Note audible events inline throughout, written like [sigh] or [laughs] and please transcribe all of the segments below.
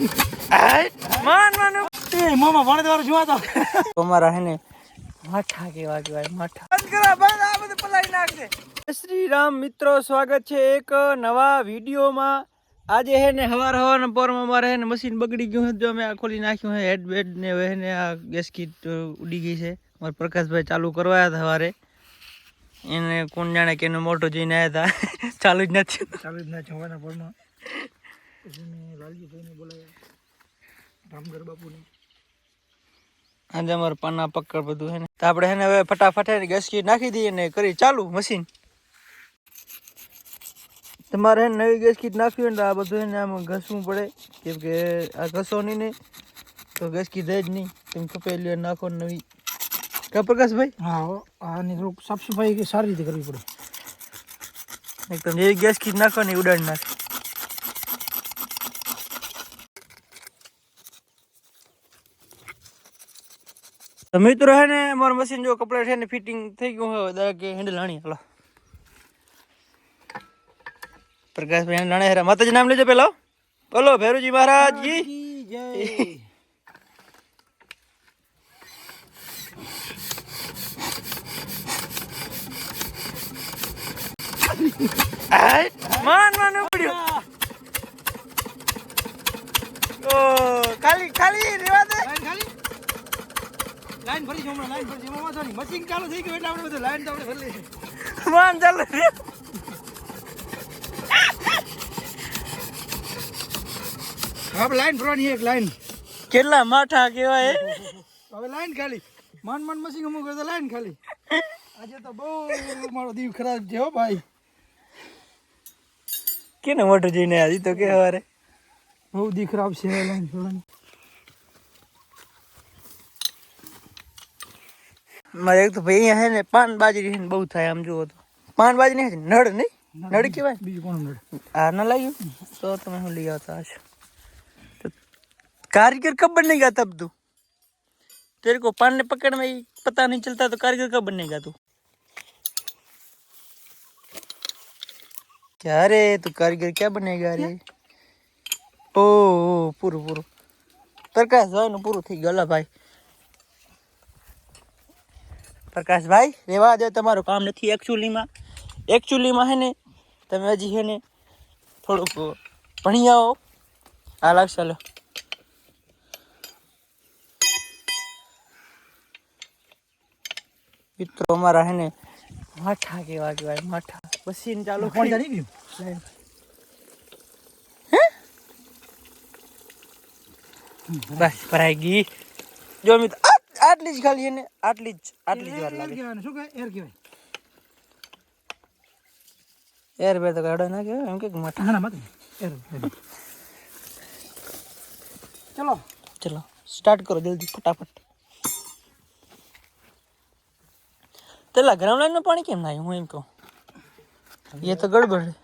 માન માન એ મામા ભણે તમારું જોવા તો અમારા હે ને માઠા કેવા કહેવાય માઠા બંધ કરા બંધ આ બધું પલાળી નાખશે શ્રી રામ મિત્રો સ્વાગત છે એક નવા વિડીયોમાં. આજે હે ને હવાર હવારના પોરમાં અમારે હે ને મશીન બગડી ગયું છે જો અમે આ ખોલી નાખ્યું હે હેડ બેડ ને હે ને આ ગેસ કીટ ઉડી ગઈ છે. મારા પ્રકાશભાઈ ચાલુ કરવાયા હતા સવારે એને કોણ જાણે કે એનો મોટો જોઈને આવ્યા હતા. [laughs] ચાલુ જ નથી. ચાલુ જ નથી જવાના પરમાં. પછી મેં લાલજીભાઈને બોલાવ્યા. રામગઢ બાપુને. આજે અમારે પાના પકડ બધું હે ને. તો આપણે હેને હવે ફટાફટ ગસકી નાખી દઈએ ને કરી ચાલુ મશીન. તમારે એને નવી ગેસ કીટ નાખવી હોય ને આ બધું એને આમ ઘસવું પડે. કેમ કે આ ઘસો નહીં ને તો ગેસ કીટ જ નહીં. તમે કપેલી નાખો નવી. કા પ્રકાશભાઈ? હા હો, આની થોડુંક સાફ સફાઈ સારી રીતે કરવી પડે. એકદમ જેવી ગેસ કીટ નાખો ને ઉડાડી નાખે. તો મિત્રો હે ને, મારું મશીન જો કપડા છે ને ફિટિંગ થઈ ગયું હોય દરેક હેન્ડલ હાણી હાલો. પ્રકાશભાઈ હેન્ડલ હાણે હેરા. માતાજી નામ લેજો પેલો બોલો, ભૈરુજી મહારાજ જી. ખાલી ખાલી, રેવા દે. ખાલી? લાઈન ફરી છે હમણાં લાઈન છે. એમાં વાંધો નહીં. મશીન ચાલુ થઈ ગયું એટલે આપણે બધું લાઈન તો આપણે ભરી લઈએ. વાન ચાલો હવે લાઈન ફરવાની એક લાઈન. કેટલા માઠા કેવાય હવે લાઈન ખાલી. મન મન મશીન અમુક તો લાઈન ખાલી. આજે તો બહુ મારો દીવ ખરાબ છે હો ભાઈ. કેને મોટું જઈને આજે તો કે હવારે બહુ દી ખરાબ છે લાઈન ફરવાની મારે એક તો ભાઈ અહીંયા હે ને પાન બાજરી છે ને બહુ થાય આમ જુઓ તો પાન બાજરી નહીં નળ નહીં નળ કહેવાય બીજું કોણ નડે આ ન લાગ્યું તો તમે શું લઈ આવતા હશો तो कारीगर कब बनेगा तब तू तेरे को पान ने पकड़ में ही पता नहीं चलता तो कारीगर कब बनेगा तू क्या रे तू कारीगर क्या बनेगा रे ओ ओ, પૂરું પૂરું પ્રકાશ ભાઈ નું પૂરું થઈ ગયું લા ભાઈ પ્રકાશભાઈ રેવા દે તમારું કામ નથી એકચ્યુઅલીમાં એકચ્યુઅલીમાં હે ને તમે હજી હે ને થોડુંક ભણી આવો. આ લાગશે લો મિત્રો અમારા હે ને માઠા કેવા કહેવાય માઠા. પછી ચાલુ કોણ જાણી ગયું? બસ ભરાઈ ગઈ. જો મિત્રો આટલી જ ખાલી એને આટલી જ આટલી જ વાર લાગે. શું કહે એર કહેવાય એર બે તો ગાડો ના કહેવાય એમ કે માઠા ના મત એર. ચલો. ચલો સ્ટાર્ટ કરો જલ્દી ફટાફટ. પેલા ગ્રાઉન્ડ લાઈનનું પાણી કેમ ના હું એમ કહું. એ તો ગડબડ. છે.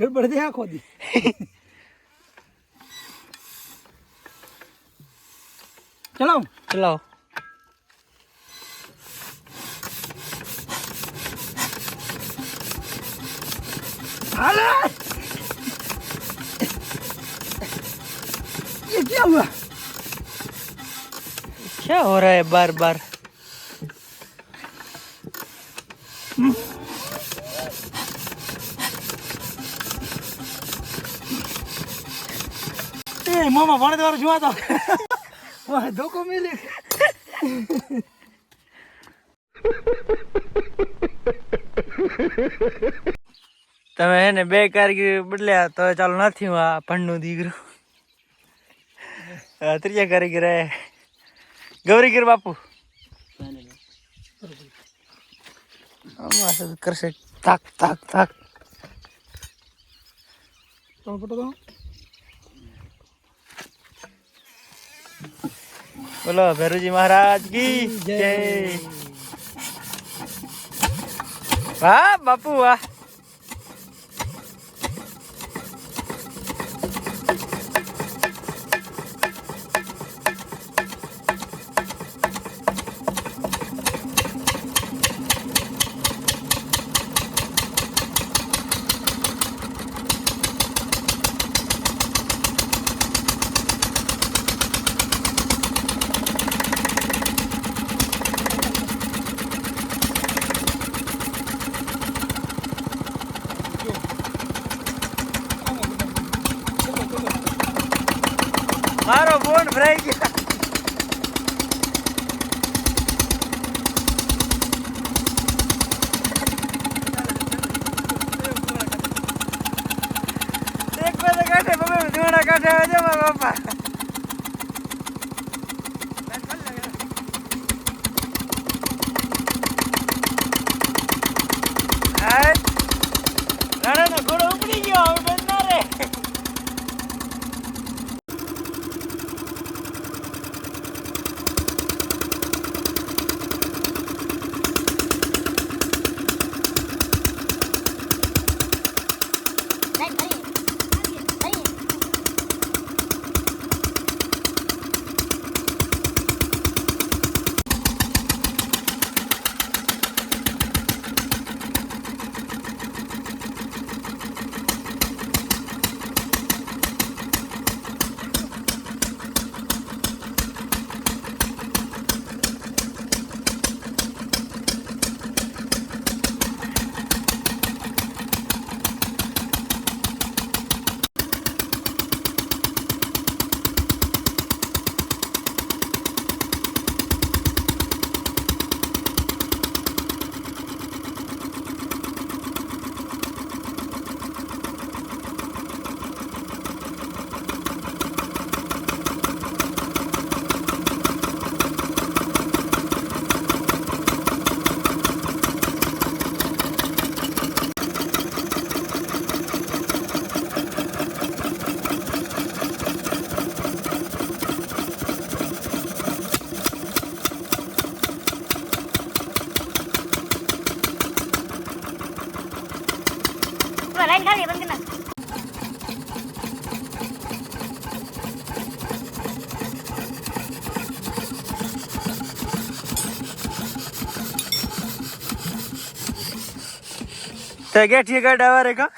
ગડબડ દે આખો દી. ચલો ચલાવો હાલે ये क्या हुआ क्या हो रहा है बार बार એ મામા ભણે તમારું જોવા તો મેલે તમે એને બે કારીગર બદલ્યા તો ચાલુ નથી હું આ ભણનું દીકરું. આ ત્રીજા કારીગર. ગૌરીગીર બાપુ. કરશે? તાક તાક તાક. તમે ફોટો બોલો ભેરુજી મહારાજ કી જય. વાહ બાપુ વાહ મારો ફોન ભરાઈ ગયા. એક પાસે કાઢે પપ્પા ધોણા કાઢે આવે છે મારા પપ્પા. లైట్ కాదు ఇబ్బంది నాకు तगे ठीक है ड्राइवर का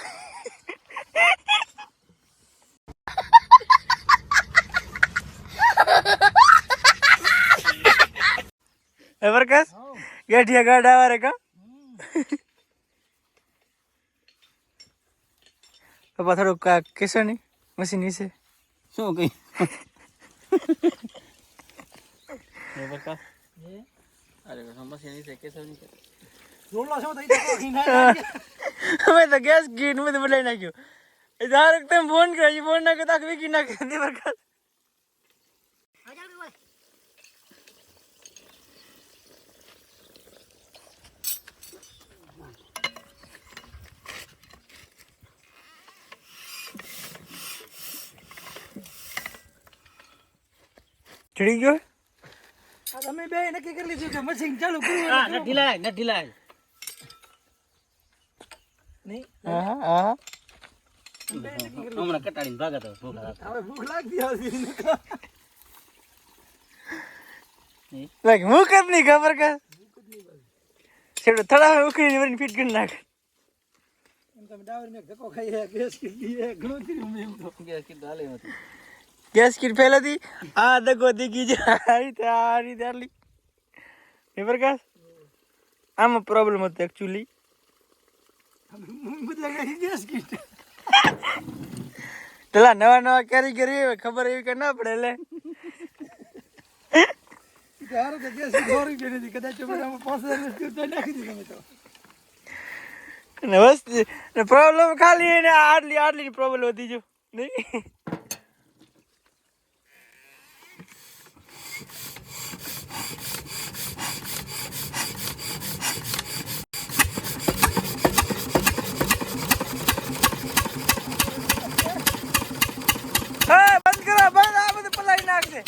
एवर कस गेट ये गाड़ा वाले का પપ્પા થોડુંક કા કેસો નહીં મશીન વિશે શું તો તો લાગે. અમે તો ગેસ ગીટ બધું બદલાઈ નાખ્યું. એ ધારો કે તમે ફોન કર્યો ફોન નાખ્યો કરતા વિકી નાખ્યો ચડી ગયો તમે બે નક્કી કરી લીધું કે મશીન ચાલુ કરવું હા એટલે ઢીલાય લાય ઢીલાય લાય નહીં હા હા હા. હમણાં કટાડીને ભાગા તો ભૂખ લાગે. હવે ભૂખ લાગતી નહીં ખબર કે. છેડો થડા ઉખડી વળી ફીટ કરી નાખ. એમ તમે ડાવર મેં ધક્કો ખાઈ ગેસ ઘણું મેં એમ તો. ગેસ કીધું હાલે હતું. ગેસ કીટ ફેલાતી આ દગો દીગી છે આ રીતે આ રીતે આટલી. એ પ્રકાશ આમાં પ્રોબ્લેમ હતો એકચ્યુઅલી પેલા નવા નવા કેરી કરી ખબર એવી કે ના પડે એટલે પ્રોબ્લેમ ખાલી આટલી આટલી પ્રોબ્લેમ વધી જો નહીં હા બંધ કરો બંધ પલાળી નાખશે.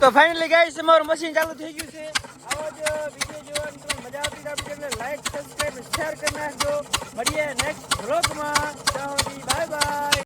તો ફાઇનલી ગાઈસ અમારું મશીન ચાલુ થઈ ગયું છે. આવો જ વીડિયો જોવાની તમને મજા આવતી આપણી ચેનલને લાઈક સબસ્ક્રાઇબ શેર કરી નાખજો. મળીએ નેક્સ્ટ વ્લોગમાં ત્યાં બાય બાય